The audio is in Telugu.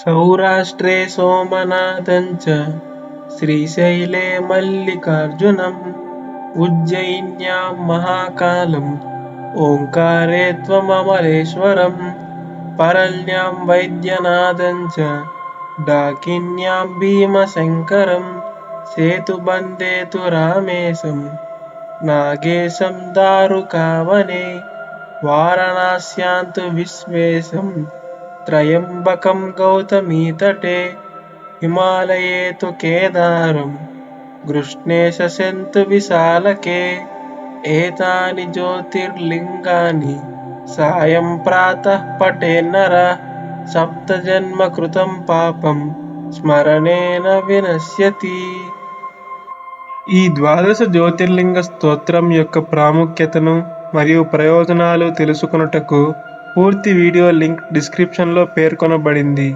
सौराष्ट्रे सोमनाथं च श्रीशैले मल्लिकार्जुनम् उज्जयिन्यां महाकालम् ओङ्कारे त्वममरेश्वरम् परल्यां वैद्यनाथं च डाकिन्यां भीमशङ्करं सेतुबन्धे तु रामेशं नागेशं दारुकावने वाराणास्यां तु विश्वेशं త్రయంబకం గౌతమీతటే హిమాలయే తు కేదారం గృష్ణే విశాలకే ఏతాని జ్యోతిర్లింగాని సాయం ప్రాతః పఠేన్నర సప్తజన్మకృతం పాపం స్మరణేన వినశ్యతి ఈ ద్వాదశ జ్యోతిర్లింగ స్తోత్రం యొక్క ప్రాముఖ్యతను మరియు ప్రయోజనాలు తెలుసుకున్నటకు పూర్తి వీడియో లింక్ డిస్క్రిప్షన్లో పేర్కొనబడింది.